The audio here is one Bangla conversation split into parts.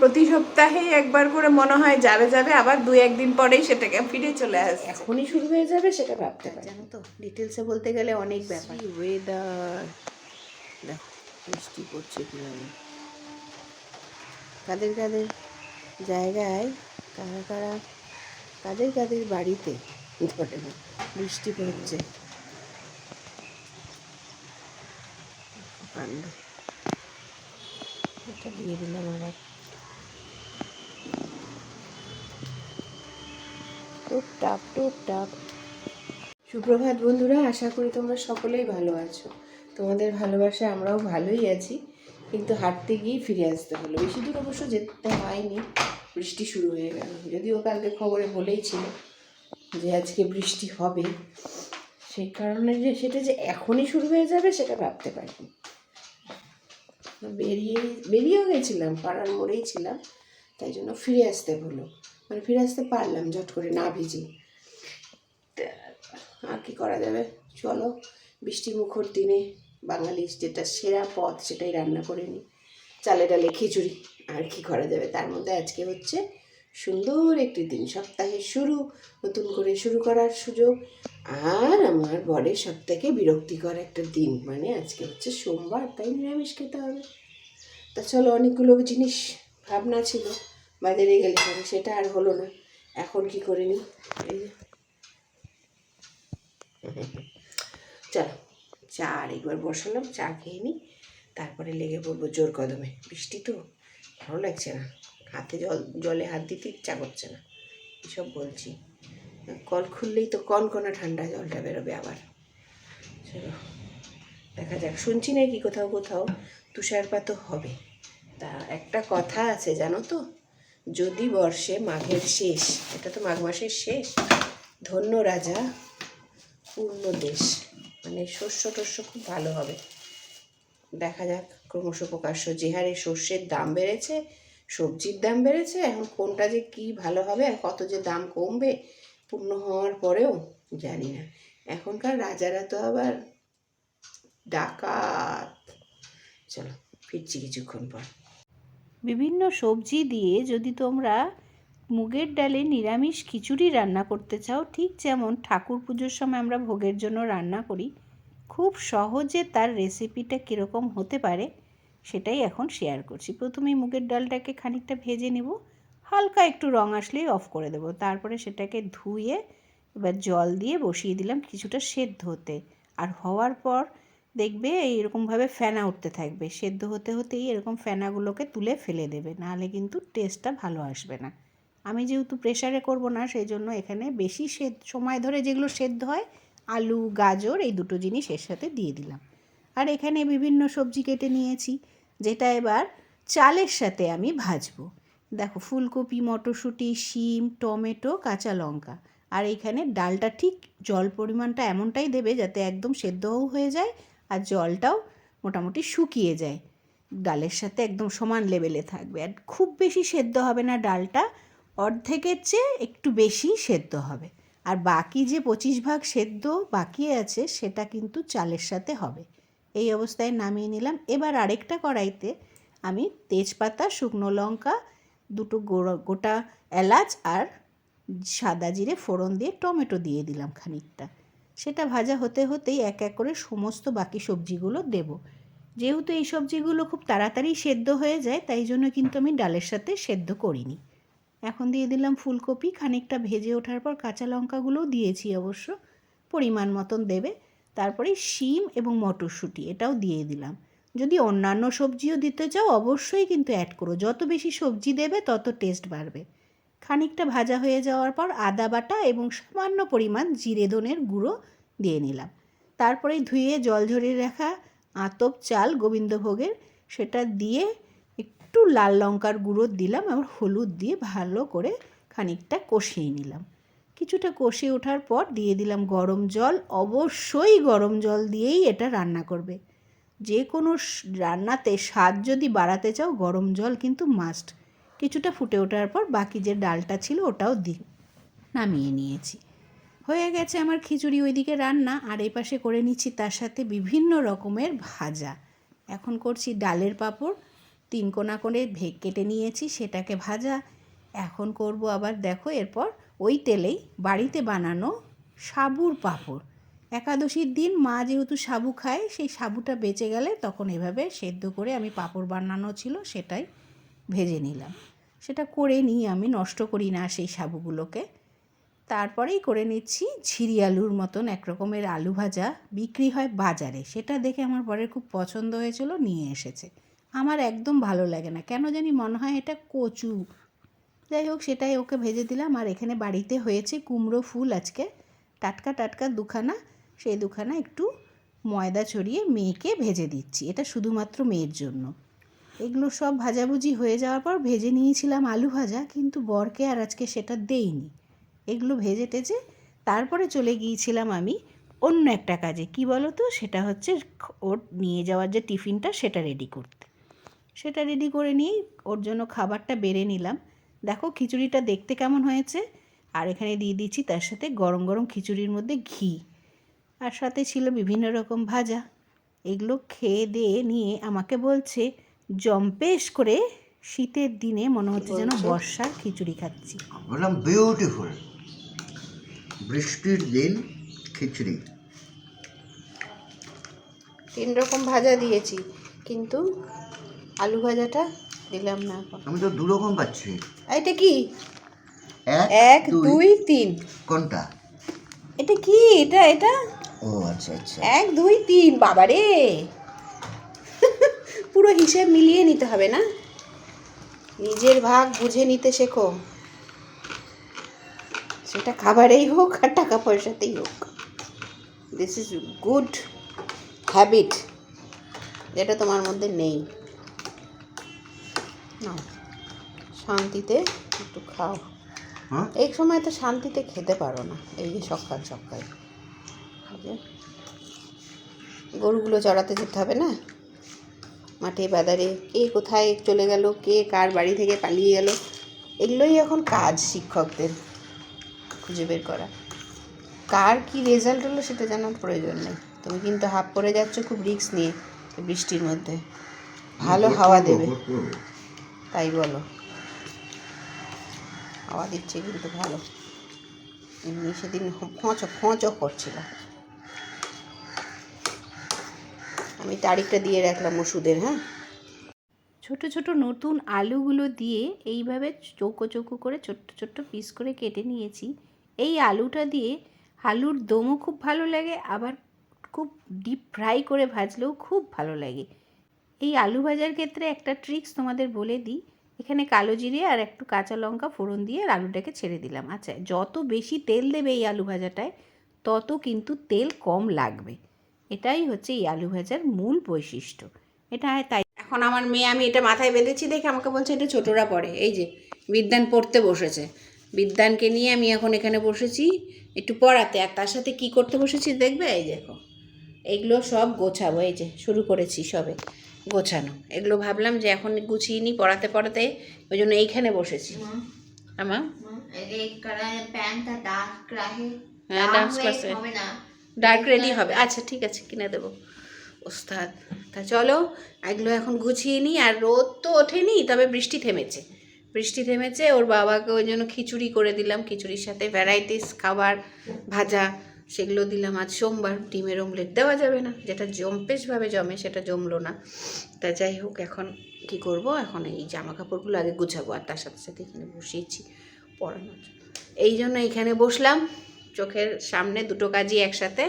প্রতি সপ্তাহেই একবার করে মনে হয় যাবে যাবে আবার দু একদিন পরেই সেটাকে ফিরে চলে আসছে। এখনই শুরু হয়ে যাবে সেটা ভাবতে পারি। জানো তো ডিটেলসে বলতে গেলে অনেক ব্যাপার। ওয়েদার দেখো বৃষ্টি পড়ছে কীভাবে। কাদের কাদের জায়গায় কারা কারা কাদের কাদের বাড়িতে না বৃষ্টি পড়ছে। এটা দিয়ে দিলাম আবার। টুপ টাপ টুপ টাপ সুপ্রভাত বন্ধুরা, আশা করি তোমরা সকলেই ভালো আছো। তোমাদের ভালোবাসায় আমরাও ভালোই আছি, কিন্তু হাঁটতে গিয়েই ফিরে আসতে হলো। বেশি দূর অবশ্য যেতে হয়নি, বৃষ্টি শুরু হয়ে গেল। যদিও কালকে খবরে বলেই ছিল যে আজকে বৃষ্টি হবে, সেই কারণে যে সেটা যে এখনই শুরু হয়ে যাবে সেটা ভাবতে পারিনি। বেরিয়ে, বেরিয়েও গেছিলাম, পাড়ার মোড়েই ছিলাম, তাই জন্য ফিরে আসতে হলো। মানে ফিরে আসতে পারলাম, ঝট করে না ভিজে। আর কি করা যাবে? চলো, বৃষ্টি মুখর দিনে বাঙালির যেটা সেরা পথ সেটাই রান্না করে নিই। চালে ডালে খিচুড়ি, আর কি করা যাবে? তার মধ্যে আজকে হচ্ছে সুন্দর একটি দিন। সপ্তাহের শুরু, নতুন করে শুরু করার সুযোগ। আর আমার বরের সব থেকে বিরক্তিকর একটা দিন। মানে আজকে হচ্ছে সোমবার, তাই নিরামিষ খেতে হবে। তা চলো, অনেকগুলো জিনিস, ভাবনা ছিল। বাজারে গেলে পরে, সেটা আর হলো না। এখন কি করে নিই? এই যে। চলো, চা আর একবার বসালাম, চা খেয়ে নিই। তারপরে লেগে পড়ব জোর কদমে। বৃষ্টি তো? ভালো লাগছে না। হাতে জল, জলে হাত দিতে ইচ্ছা করছে না। এসব বলছি। কল খুললেই তো কনকনা ঠান্ডা, জলটা বেরোবে আবার। চলো, দেখা যাক। শুনছি নাকি কোথাও কোথাও তুষারপাতও হবে। তা একটা কথা আছে, জানো তো? যদি বর্ষে মাঘের শেষ, এটা তো মাঘ মাসের শেষ, ধন্য রাজা, পূর্ণ দেশ মানে শস্য টস্য খুব ভালো হবে। দেখা যাক, ক্রমশ প্রকাশ্য যে হারে শস্যের দাম বেড়েছে, সবজির দাম বেড়েছে, এখন কোনটা যে কি ভালো হবে আর কত যে দাম কমবে, পূর্ণ হওয়ার পরেও জানি না। এখনকার রাজারা তো আবার ডাকাত। চলো, ফিরছি কিছুক্ষণ পর। বিভিন্ন সবজি দিয়ে যদি তোমরা মুগের ডালে নিরামিষ খিচুড়ি রান্না করতে চাও, ঠিক যেমন ঠাকুর পুজোর সময় আমরা ভোগের জন্য রান্না করি, খুব সহজে তার রেসিপিটা কীরকম হতে পারে সেটাই এখন শেয়ার করছি। প্রথমেই মুগের ডালটাকে খানিকটা ভেজে নেব, হালকা একটু রং আসলেই অফ করে দেবো। তারপরে সেটাকে ধুয়ে এবার জল দিয়ে বসিয়ে দিলাম কিছুটা সেদ্ধ হতে আর হওয়ার পর দেখবে এইরকমভাবে ফেনা উঠতে থাকবে। সেদ্ধ হতে হতেই এরকম ফেনাগুলোকে তুলে ফেলে দেবে। নাহলে কিন্তু টেস্টটা ভালো আসবে না। আমি যেহেতু প্রেশারে করব না সেই জন্য এখানে বেশি সময় ধরে যেগুলো সেদ্ধ হয়, আলু, গাজর, এই দুটো জিনিস এর সাথে দিয়ে দিলাম। আর এখানে বিভিন্ন সবজি কেটে নিয়েছি, যেটা এবার চালের সাথে আমি ভাজবো। দেখো, ফুলকপি, মটরশুঁটি, শিম, টমেটো, কাঁচা লঙ্কা। আর এইখানে ডালটা ঠিক জল পরিমাণটা এমনটাই দেবে যাতে একদম সেদ্ধও হয়ে যায় আর জলটাও মোটামুটি শুকিয়ে যায়। ডালের সাথে একদম সমান লেভেলে থাকবে। আর খুব বেশি সেদ্ধ হবে না ডালটা, অর্ধেকের চেয়ে একটু বেশি সেদ্ধ হবে। আর বাকি যে পঁচিশ ভাগ সেদ্ধ বাকি আছে, সেটা কিন্তু চালের সাথে হবে। এই অবস্থায় নামিয়ে নিলাম। এবার আরেকটা কড়াইতে আমি তেজপাতা, শুকনো লঙ্কা, দুটো গোটা এলাচ আর সাদা জিরে ফোড়ন দিয়ে টমেটো দিয়ে দিলাম খানিকটা। সেটা ভাজা হতে হতেই এক এক করে সমস্ত বাকি সবজিগুলো দেব। যেহেতু এই সবজিগুলো খুব তাড়াতাড়ি সেদ্ধ হয়ে যায়, তাই জন্য কিন্তু আমি ডালের সাথে সেদ্ধ করিনি। এখন দিয়ে দিলাম ফুলকপি, খানিকটা ভেজে ওঠার পর কাঁচা লঙ্কাগুলোও দিয়েছি অবশ্য, পরিমাণ মতন দেবে। তারপরে শিম এবং মটরশুঁটি, এটাও দিয়ে দিলাম। যদি অন্যান্য সবজিও দিতে চাও, অবশ্যই কিন্তু অ্যাড করো। যত বেশি সবজি দেবে, তত টেস্ট বাড়বে। খানিকটা ভাজা হয়ে যাওয়ার পর আদা বাটা এবং সামান্য পরিমাণ জিরে ধনের গুঁড়ো দিয়ে নিলাম। তারপরে ধুয়ে জল ঝরিয়ে রাখা আতপ চাল গোবিন্দভোগের সেটা দিয়ে একটু লাল লঙ্কার গুঁড়ো দিলাম আবার হলুদ দিয়ে ভালো করে খানিকটা কষিয়ে নিলাম। কিছুটা কষিয়ে ওঠার পর দিয়ে দিলাম গরম জল। অবশ্যই গরম জল দিয়েই এটা রান্না করবে। যে কোনো রান্নাতে স্বাদ যদি বাড়াতে চাও গরম জল কিন্তু মাস্ট কিছুটা ফুটে ওঠার পর বাকি যে ডালটা ছিল ওটাও দি নামিয়ে নিয়েছি। হয়ে গেছে আমার খিচুড়ি ওইদিকে রান্না, আর এই পাশে করে নিচ্ছি তার সাথে বিভিন্ন রকমের ভাজা। এখন করছি ডালের পাঁপড়, তিন কোনা করে ভে কেটে নিয়েছি সেটাকে ভাজা। এখন করব আবার দেখো এরপর ওই তেলেই বাড়িতে বানানো সাবুর পাঁপড়। একাদশীর দিন মা যেহেতু সাবু খায়, সেই সাবুটা বেঁচে গেলে তখন এভাবে সেদ্ধ করে আমি পাঁপড় বানানো ছিল সেটাই ভেজে নিলাম। সেটা করে নিই আমি, নষ্ট করি না সেই সাবুগুলোকে। তারপরেই করে নিচ্ছি ঝিরি আলুর মতন এক রকমের আলু ভাজা, বিক্রি হয় বাজারে। সেটা দেখে আমার বরের খুব পছন্দ হয়েছিল, নিয়ে এসেছে। আমার একদম ভালো লাগে না। কেন জানি মনে হয় এটা কচু। যাই হোক, সেটাই ওকে ভেজে দিলাম। আর এখানে বাড়িতে হয়েছে কুমড়ো ফুল আজকে। টাটকা টাটকা দুখানা। সেই দুখানা একটু ময়দা ছড়িয়ে মেয়েকে ভেজে দিচ্ছি। এটা শুধুমাত্র মেয়ের জন্য। এগুলো সব ভাজাভুজি হয়ে যাওয়ার পর ভেজে নিয়েছিলাম আলু ভাজা, কিন্তু বরকে আর আজকে সেটা দেইনি। এগুলো ভেজে টেজে তারপরে চলে গিয়েছিলাম আমি অন্য একটা কাজে। কি বলো তো সেটা হচ্ছে ওর নিয়ে যাওয়ার যে টিফিনটা সেটা রেডি করতে। সেটা রেডি করে নিয়েই ওর জন্য খাবারটা বেড়ে নিলাম। দেখো খিচুড়িটা দেখতে কেমন হয়েছে? আর এখানে দিয়ে দিচ্ছি তার সাথে গরম গরম খিচুড়ির মধ্যে ঘি। আর সাথে ছিল বিভিন্ন রকম ভাজা। এগুলো খেয়ে দিয়ে নিয়ে আমাকে বলছে জম্পেশ করে শীতের দিনে মনে হচ্ছে যেন বর্ষার খিচুড়ি খাচ্ছি। বললাম বিউটিফুল বৃষ্টির দিন খিচড়ি। তিন রকম ভাজা দিয়েছি কিন্তু আলু ভাজাটা দিলাম না আমি তো দু রকম পাচ্ছি। এটা কি? এক দুই তিন। কোনটা? এটা কি? এটা এটা? ও আচ্ছা আচ্ছা। এক দুই তিন। বাবারে! পুরো হিসেব মিলিয়ে নিতে হবে না? নিজের ভাগ বুঝে নিতে শেখো। সেটা খাবারেই হোক আর টাকা পয়সাতেই হোক। দিস ইজ গুড হ্যাবিট যেটা তোমার মধ্যে নেই। শান্তিতে একটু খাও। হ্যাঁ? এই সময় তো শান্তিতে খেতে পারো না এই যে সকাল সকাল। গরুগুলো চড়াতে যেতে হবে না? মাঠে বাজারে কে কোথায় চলে গেল কে কার বাড়ি থেকে পালিয়ে গেল এগুলোই এখন কাজ শিক্ষকদের খুঁজে বের করা। কার কি রেজাল্ট হলো সেটা জানার প্রয়োজন নেই। তুমি কিন্তু হাফ পরে যাচ্ছ খুব রিস্ক নিয়ে বৃষ্টির মধ্যে। ভালো হাওয়া দেবে। তাই বলো। হাওয়া দিচ্ছে কিন্তু ভালো। এমনি সেদিন খোঁচো খোঁচো করছিল। আমি তারিখটা দিয়ে রাখলাম ওষুধের হ্যাঁ? ছোট ছোট নতুন আলুগুলো দিয়ে এইভাবে চৌকো চৌকো করে, ছোট্ট ছোট্ট পিস করে কেটে নিয়েছি। এই আলুটা দিয়ে আলুর দমও খুব ভালো লাগে, আবার খুব ডিপ ফ্রাই করে ভাজলেও খুব ভালো লাগে। এই আলু ভাজার ক্ষেত্রে একটা ট্রিক্স তোমাদের বলে দিই। এখানে কালো জিরে আর একটু কাঁচা লঙ্কা ফোড়ন দিয়ে আলুটাকে ছেড়ে দিলাম। আচ্ছা যত বেশি তেল দেবে এই আলু ভাজাটায়, তত কিন্তু তেল কম লাগবে। এটাই হচ্ছে এই আলু ভাজার মূল বৈশিষ্ট্য। এটা তাই এখন আমার মেয়ে আমি এটা মাথায় বেঁধেছি দেখে আমাকে বলছে এটা ছোটরা পড়ে। এই যে বিদ্যান পড়তে বসেছে। বিদ্যানকে নিয়ে আমি এখন এখানে বসেছি একটু পড়াতে। আর তার সাথে কি করতে বসেছি দেখবে? এই দেখো এগুলো সব গোছাবো। এই যে শুরু করেছি সবে গোছানো। এগুলো ভাবলাম যে এখন গুছিয়ে নিই পড়াতে পড়াতে ওই জন্য এইখানে বসেছি। আমার হ্যাঁ, Dark dance ডার্ক রেডি হবে। আচ্ছা ঠিক আছে কিনে দেবো। ওস্তাদ তা চলো এগুলো এখন গুছিয়ে নিই। আর রোদ তো ওঠেনি তবে বৃষ্টি থেমেছে। বৃষ্টি থেমেছে ওর বাবাকে ওই জন্য খিচুড়ি করে দিলাম। খিচুড়ির সাথে ভ্যারাইটিস খাবার ভাজা সেগুলো দিলাম। আজ সোমবার ডিমের অমলেট দেওয়া যাবে না। যেটা জম্পেশভাবে জমে সেটা জমলো না। তা যাই হোক এখন কি করব? এখন এই জামা কাপড়গুলো আগে গুছাবো। আর তার সাথে সাথে এখানে বসিয়েছি পড়ানোর জন্য। এই জন্য এখানে বসলাম। চোখের সামনে দুটো কাজই একসাথে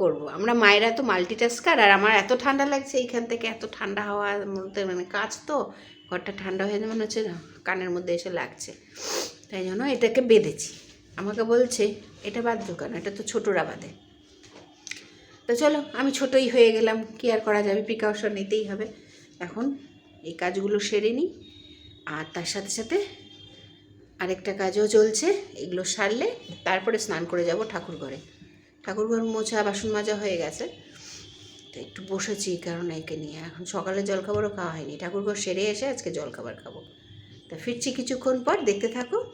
করব। আমরা মায়েরা তো মাল্টিটাস্কার আর আমার এত ঠান্ডা লাগছে এইখান থেকে, এত ঠান্ডা হওয়ার মধ্যে মানে কাজ তো, ঘরটা ঠান্ডা হয়ে মনে হচ্ছে কানের মধ্যে এসে লাগছে। তাই জন্য এটাকে বেঁধেছি। আমাকে বলছে, এটা বাধ্য কেন? এটা তো ছোটরা বাঁধে। তো চলো, আমি ছোটই হয়ে গেলাম, কি আর করা যাবে? প্রিকশন নিতেই হবে। এখন এই কাজগুলো সেরে নিই, আর তার সাথে সাথে আরেকটা কাজও চলছে, এগুলো সারলে তারপরে স্নান করে যাব ঠাকুর ঘরে। ঠাকুর ঘর মোছা, বাসন মাজা হয়ে গেছে। তো একটু বসেছি কারণে একে নিয়ে। এখন সকালে জলখাবারও খাওয়া হয়নি। ঠাকুর ঘর সেরে এসে আজকে জলখাবার খাব। তা ফিরছি কিছুক্ষণ পর, দেখতে থাকো।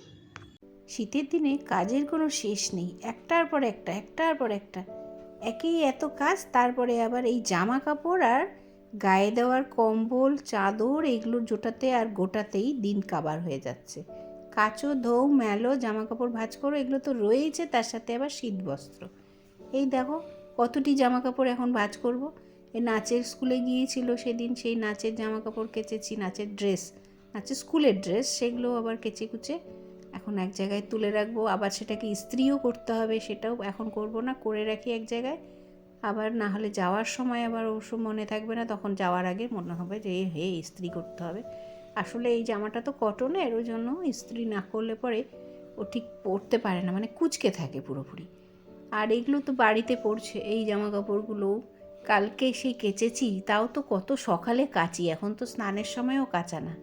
শীতের দিনে কাজের কোনো শেষ নেই। একটার পর একটা, একটার পর একটা। একেই এত কাজ, তারপরে আবার এই জামা কাপড় আর গায়ে দেওয়ার কম্বল, চাদর এগুলো জোটাতে আর গোটাতেই দিন কাবার হয়ে যাচ্ছে। কাচো ধৌ মেলো জামা কাপড় ভাঁজ করো, এগুলো তো রয়েইছে, তার সাথে আবার শীত বস্ত্র এই দেখো, কতটি জামা কাপড় এখন ভাঁজ করব। এই নাচের স্কুলে গিয়েছিল সেদিন, সেই নাচের জামা কাপড় কেচেছি, নাচের ড্রেস। নাচের স্কুলের ড্রেস, সেগুলো আবার কেচে কুচে এখন এক জায়গায় তুলে রাখব। আবার সেটাকে ইস্ত্রিও করতে হবে, সেটাও এখন করব না, করে রাখি এক জায়গায়। আবার না হলে যাওয়ার সময় আবার অবশ্য মনে থাকবে না, তখন যাওয়ার আগে মনে হবে যে হে, ইস্ত্রি করতে হবে। আসলে এই জামাটা তো কটনের, ওই জন্য ইস্ত্রি না করলে পরে ও ঠিক পরতে পারে না মানে কুচকে থাকে পুরোপুরি। আর এগুলো তো বাড়িতে পড়ছে এই জামা কাপড়গুলো কালকে সেই কেচেছি, তাও তো কত সকালে কাচি, এখন তো স্নানের সময়ও কাচা না।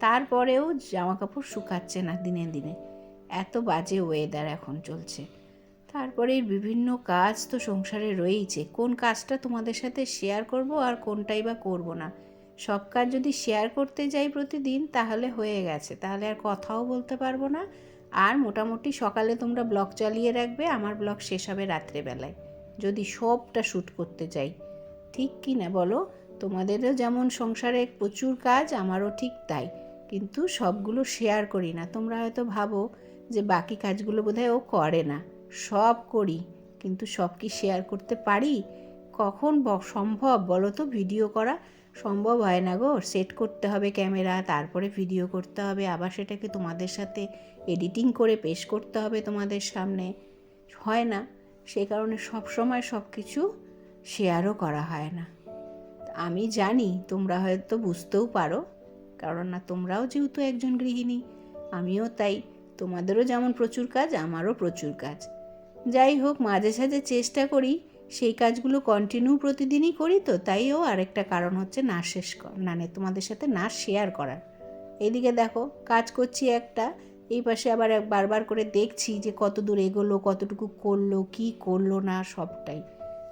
তারপরেও জামা কাপড় শুকাচ্ছে না দিনে দিনে। এত বাজে ওয়েদার এখন চলছে। তারপরে বিভিন্ন কাজ তো সংসারে রয়েইছে। কোন কাজটা তোমাদের সাথে শেয়ার করব আর কোনটাই বা করব না? সব কাজ যদি শেয়ার করতে যাই প্রতিদিন, তাহলে হয়ে গেছে। তাহলে আর কথাও বলতে পারব না। আর মোটামুটি সকালে তোমরা ব্লগ চালিয়ে রাখবে, আমার ব্লগ শেষ হবে রাত্রেবেলায়। যদি সবটা শ্যুট করতে যাই। ঠিক কি না বলো? তোমাদেরও যেমন সংসারে প্রচুর কাজ, আমারও ঠিক তাই। কিন্তু সবগুলো শেয়ার করি না। তোমরা হয়তো ভাবো যে বাকি কাজগুলো বোধহয় ও করে না। সব করি, কিন্তু সব কি শেয়ার করতে পারি? কখন সম্ভব বলো তো? ভিডিও করা সম্ভব হয় না গো। সেট করতে হবে ক্যামেরা, তারপরে ভিডিও করতে হবে। আবার সেটাকে তোমাদের সাথে এডিটিং করে পেশ করতে হবে তোমাদের সামনে। হয় না। সে কারণে সব সময় সব কিছু শেয়ারও করা হয় না। আমি জানি তোমরা হয়তো বুঝতেও পারো, কারণ না তোমরাও যেহেতু একজন গৃহিণী, আমিও তাই। তোমাদেরও যেমন প্রচুর কাজ, আমারও প্রচুর কাজ। যাই হোক, মাঝে সাঝে চেষ্টা করি সেই কাজগুলো কন্টিনিউ প্রতিদিনই করি তো তাইও আরেকটা কারণ হচ্ছে না শেষ মানে তোমাদের সাথে না শেয়ার করার। এইদিকে দেখো, কাজ করছি একটা, এই পাশে আবার বারবার করে দেখছি যে কত দূর এগোলো, কতটুকু করল, কি করল না সবটাই।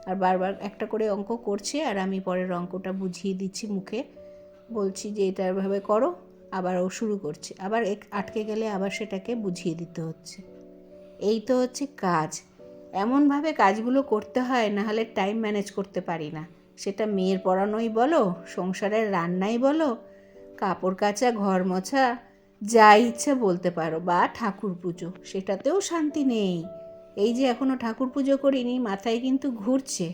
আর বারবার একটা করে অঙ্ক করছে আর আমি পরের অঙ্কটা বুঝিয়ে দিচ্ছি মুখে। বলছি যে এটা এভাবে করো, আবার ও শুরু করছে। আবার আটকে গেলে আবার সেটাকে বুঝিয়ে দিতে হচ্ছে। এই তো হচ্ছে কাজ। এমনভাবে কাজগুলো করতে হয় না হলে টাইম ম্যানেজ করতে পারি না। সেটা মেয়ের পড়ানোই বলো, সংসারের রান্নাই বলো, কাপড় কাচা, ঘর মোছা, যা ইচ্ছা বলতে পারো, বা ঠাকুর পুজো, সেটাতেও শান্তি নেই। এই যে এখনও ঠাকুর পুজো করিনি, মাথায় কিন্তু ঘুরছে।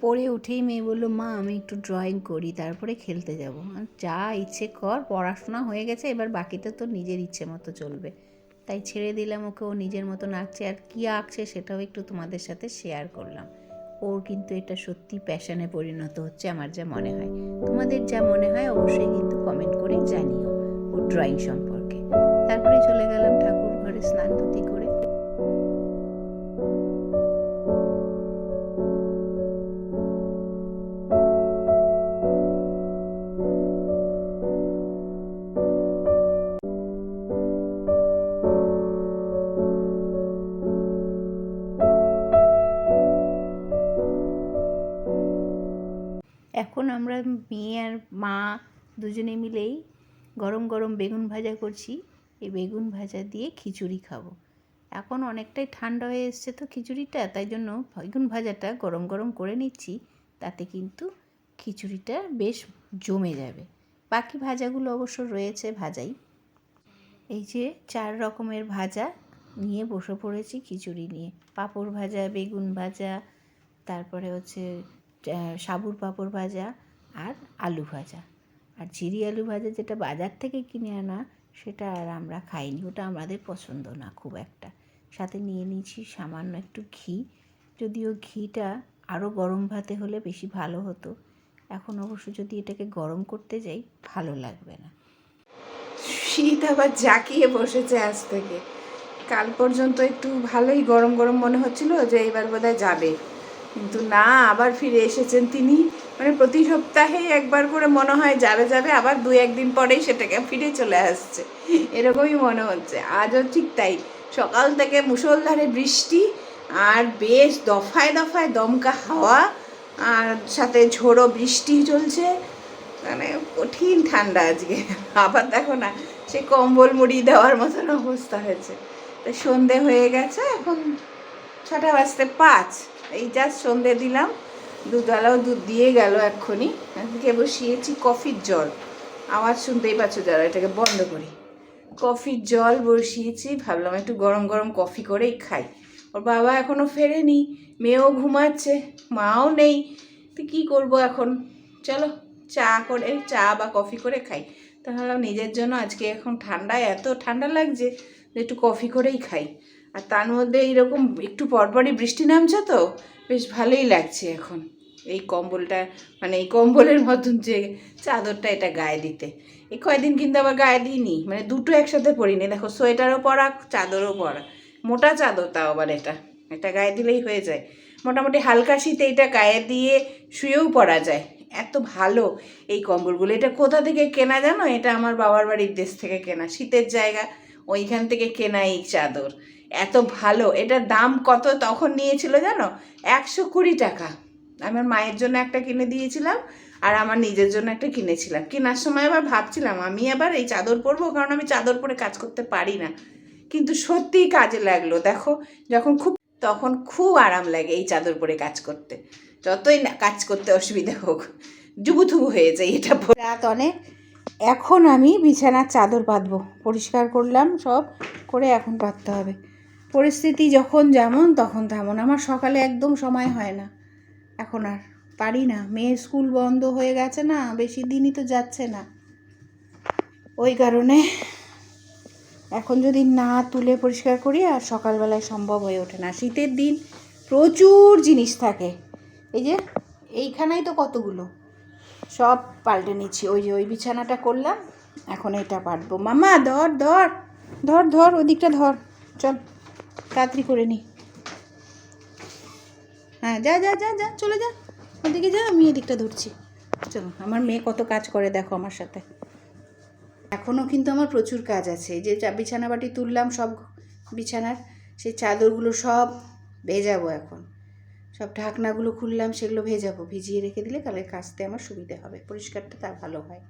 পড়ে উঠেই মেয়ে বলল, মা, আমি একটু ড্রয়িং করি, তারপরে খেলতে যাব। যা ইচ্ছে কর, পড়াশোনা হয়ে গেছে, এবার বাকিটা তো নিজের ইচ্ছে মতো চলবে। তাই ছেড়ে দিলাম ওকে, ও নিজের মতন আঁকছে আর কী আঁকছে সেটাও একটু তোমাদের সাথে শেয়ার করলাম। ওর কিন্তু এটা সত্যি প্যাশনে পরিণত হচ্ছে, আমার যা মনে হয়। তোমাদের যা মনে হয় অবশ্যই কিন্তু কমেন্ট করে জানিও ওর ড্রয়িং সম্পর্কে। তারপরে চলে গেলাম ঠাকুর ঘরে স্নান ধুতি করে। এখন আমরা মেয়ে আর মা দুজনে মিলেই গরম গরম বেগুন ভাজা করছি। এই বেগুন ভাজা দিয়ে খিচুড়ি খাব। এখন অনেকটাই ঠান্ডা হয়ে এসছে তো খিচুড়িটা, তাই জন্য বেগুন ভাজাটা গরম গরম করে নিচ্ছি, তাতে কিন্তু খিচুড়িটা বেশ জমে যাবে। বাকি ভাজাগুলো অবশ্য রয়েছে ভাজাই। এই যে চার রকমের ভাজা নিয়ে বসে পড়েছি খিচুড়ি নিয়ে। পাঁপড় ভাজা, বেগুন ভাজা, তারপরে হচ্ছে সাবুর পাঁপড় ভাজা আর আলু ভাজা। আর ঝিরি আলু ভাজা যেটা বাজার থেকে কিনে আনা, সেটা আর আমরা খাইনি। ওটা আমাদের পছন্দ না খুব একটা। সাথে নিয়ে নিয়েছি সামান্য একটু ঘি। যদিও ঘিটা আরও গরম ভাতে হলে বেশি ভালো হতো। এখন অবশ্য যদি এটাকে গরম করতে যাই, ভালো লাগবে না। শীত আবার জাকিয়ে বসেছে আজ থেকে। কাল পর্যন্ত একটু ভালোই গরম গরম মনে হচ্ছিল যে এবার বোধহয় যাবে। কিন্তু না, আবার ফিরে এসেছেন তিনি। মানে প্রতি সপ্তাহে একবার করে মনে হয় যাবে যাবে, আবার দু একদিন পরেই সেটাকে ফিরে চলে আসছে। এরকমই মনে হচ্ছে। আজও ঠিক তাই। সকাল থেকে মুষলধারে বৃষ্টি আর বেশ দফায় দফায় দমকা হাওয়া আর সাথে ঝোড়ো বৃষ্টি চলছে। মানে কঠিন ঠান্ডা আজকে। আবার দেখো না, সে কম্বল মুড়ি দেওয়ার মতন অবস্থা হয়েছে। তো সন্ধে হয়ে গেছে, এখন ছটা বাজতে পাঁচ। এই জাস্ট সন্ধে দিলাম দুধওয়ালাও দুধ দিয়ে গেল এক্ষুনি। আজকে বসিয়েছি কফির জল। আওয়াজ শুনতেই পাচ্ছ যারা, এটাকে বন্ধ করি। কফির জল বসিয়েছি, ভাবলাম একটু গরম গরম কফি করেই খাই। ওর বাবা এখনও ফেরেনি, মেয়েও ঘুমাচ্ছে, মাও নেই। তো কী করব এখন? চলো, চা করে, চা বা কফি করে খাই। তা ভাবলাম নিজের জন্য আজকে এখন ঠান্ডায় এত ঠান্ডা লাগছে যে একটু কফি করেই খাই। আর তার মধ্যে এইরকম একটু পরপরই বৃষ্টি নামছে তো, বেশ ভালোই লাগছে এখন। এই কম্বলটা মানে এই কম্বলের মতন যে চাদরটা এটা গায়ে দিতে। এই কয়দিন কিন্তু আবার গায়ে দিইনি মানে দুটো একসাথে পরিনি। দেখো, সোয়েটারও পরা, চাদরও পরা। মোটা চাদর তাও আবার এটা। এটা গায়ে দিলেই হয়ে যায়। মোটামুটি হালকা শীতে এটা গায়ে দিয়ে শুয়েও পরা যায়। এত ভালো এই কম্বলগুলো। এটা কোথা থেকে কেনা জানো? এটা আমার বাবার বাড়ির দেশ থেকে কেনা। শীতের জায়গা, ওইখান থেকে কেনা এই চাদর। এত ভালো, এটার দাম কত তখন নিয়েছিল জানো? একশো কুড়ি টাকা। আমার মায়ের জন্য একটা কিনে দিয়েছিলাম আর আমার নিজের জন্য একটা কিনেছিলাম। কেনার সময় আবার ভাবছিলাম, আমি আবার এই চাদর পরবো কারণ আমি চাদর পরে কাজ করতে পারি না। কিন্তু সত্যিই কাজে লাগল, দেখো, যখন খুব তখন খুব আরাম লাগে এই চাদর পরে কাজ করতে। যতই না, কাজ করতে অসুবিধা হোক, জুবুথুবু হয়ে যায় এটা। রাত অনেক, এখন আমি বিছানার চাদর পাতবো পরিষ্কার করলাম সব, করে এখন পাততে হবে। পরিস্থিতি যখন যেমন, তখন তেমন। আমার সকালে একদম সময় হয় না। এখন আর পারি না। মেয়ের স্কুল বন্ধ হয়ে গেছে না, বেশি দিনই তো যাচ্ছে না। ওই কারণে এখন যদি না তুলে পরিষ্কার করি, আর সকালবেলায় সম্ভব হয়ে ওঠে না। শীতের দিন প্রচুর জিনিস থাকে। এই যে, এইখানেই তো কতগুলো? সব পাল্টে নিচ্ছি। ওই যে, ওই বিছানাটা করলাম, এখন এটা পারব। মামা, ধর ধর। ধর ধর, ওদিকটা ধর। চল। তাড়াতাড়ি করে নি। হ্যাঁ যা যা যা যা, চলে যা। ওদিকে যা, আমি এদিকটা ধরছি। চলো, আমার মেয়ে কত কাজ করে দেখো আমার সাথে। এখনও কিন্তু আমার প্রচুর কাজ আছে। যে বিছানা বাটি তুললাম, সব বিছানার, সেই চাদরগুলো সব ভেজাবো এখন। সব ঢাকনাগুলো খুললাম, সেগুলো ভেজাবো। ভিজিয়ে রেখে দিলে তাহলে কাচতে আমার সুবিধে হবে। পরিষ্কারটা তা ভালো হয়।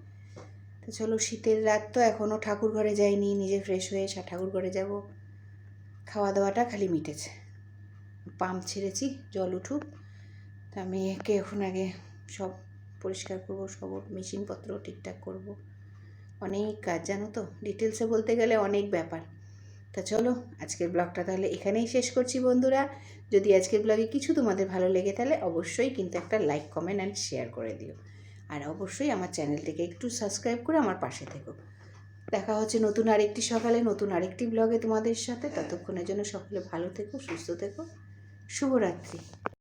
তো চলো, শীতের রাত তো এখনও ঠাকুর ঘরে যাইনি, নিজে ফ্রেশ হয়ে ঠাকুর ঘরে যাব। খাওয়া দাওয়াটা খালি মিটেছে। পাম্প ছেড়েছি, জল উঠুক। তা মেয়েকে এখন আগে সব পরিষ্কার করব, সব মেশিনপত্র ঠিকঠাক করব। অনেক কাজ, জানো তো? ডিটেলসে বলতে গেলে অনেক ব্যাপার। তা চলো, আজকের ব্লগটা তাহলে এখানেই শেষ করছি বন্ধুরা। যদি আজকের ব্লগে কিছু তোমাদের ভালো লেগে তাহলে অবশ্যই কিন্তু একটা লাইক কমেন্ট অ্যান্ড শেয়ার করে দিও। আর অবশ্যই আমার চ্যানেলটিকে একটু সাবস্ক্রাইব করে আমার পাশে থেকো। দেখা হচ্ছে নতুন আরেকটি সকালে, নতুন আরেকটি ব্লগে তোমাদের সাথে। ততক্ষণের জন্য সকলে ভালো থেকো, সুস্থ থেকো। শুভরাত্রি।